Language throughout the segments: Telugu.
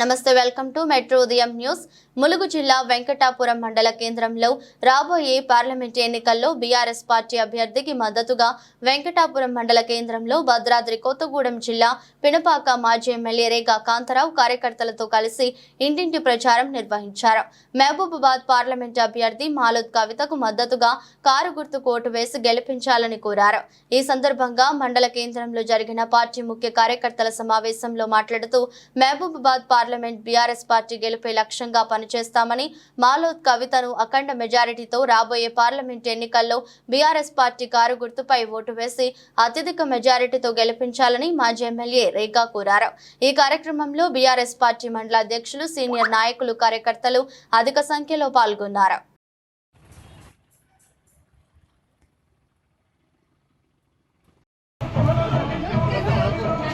నమస్తే వెల్కమ్ టు మెట్రో ఉదయం న్యూస్. ములుగు జిల్లా వెంకటాపురం మండల కేంద్రంలో రాబోయే పార్లమెంట్ ఎన్నికల్లో బీఆర్ఎస్ పార్టీ అభ్యర్థికి మద్దతుగా వెంకటాపురం మండల కేంద్రంలో భద్రాద్రి కొత్తగూడెం జిల్లా పినపాక మాజీ ఎమ్మెల్యే రేగా కాంతారావు కార్యకర్తలతో కలిసి ఇంటింటి ప్రచారం నిర్వహించారు. మహబూబాబాద్ పార్లమెంట్ అభ్యర్థి మాలోద్ కవితకు మద్దతుగా కారు గుర్తు కోటు వేసి గెలిపించాలని కోరారు. ఈ సందర్భంగా మండల కేంద్రంలో జరిగిన పార్టీ ముఖ్య కార్యకర్తల సమావేశంలో మాట్లాడుతూ మహబూబాబాద్ పార్లమెంట్ బీఆర్ఎస్ పార్టీ గెలుపే లక్ష్యంగా పనిచేస్తామని మాలోద్ కవితను అఖండ మెజారిటీతో రాబోయే పార్లమెంట్ ఎన్నికల్లో బీఆర్ఎస్ పార్టీ కారు గుర్తుపై ఓటు వేసి అత్యధిక మెజారిటీతో గెలిపించాలని మాజీ ఎమ్మెల్యే రేఖా కోరారు. ఈ కార్యక్రమంలో బీఆర్ఎస్ పార్టీ మండల అధ్యక్షులు సీనియర్ నాయకులు కార్యకర్తలు అధిక సంఖ్యలో పాల్గొన్నారు.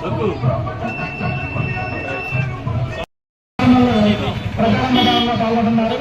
ప్రజామతంలో పాల్గొంటున్నారు.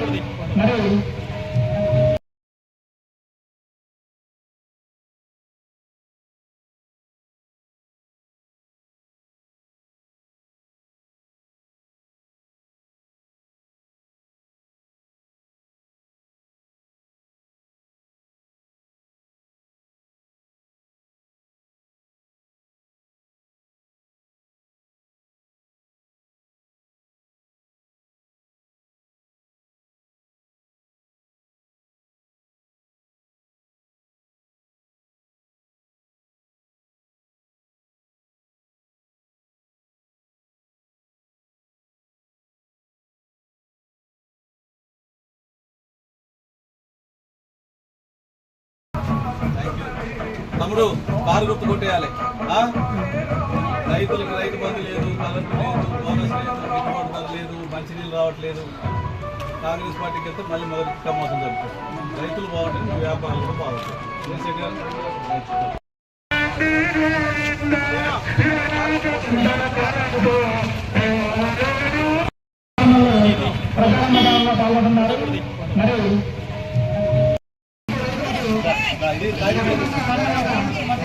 తమ్ముడు కారు గుర్తు కొట్టేయాలి? రైతులకు రైతు బంధు లేదు కరెంటు లేదు బోనస్ లేదు గిట్టుబాటు ధర లేదు మంచినీళ్ళు రావట్లేదు. కాంగ్రెస్ పార్టీకి వెళ్తే మళ్ళీ మొదటి మోసం జరుగుతుంది. రైతులు బాగుంటాయి మీ వ్యాపారాలు కూడా పాల్గొంటున్నారు మరి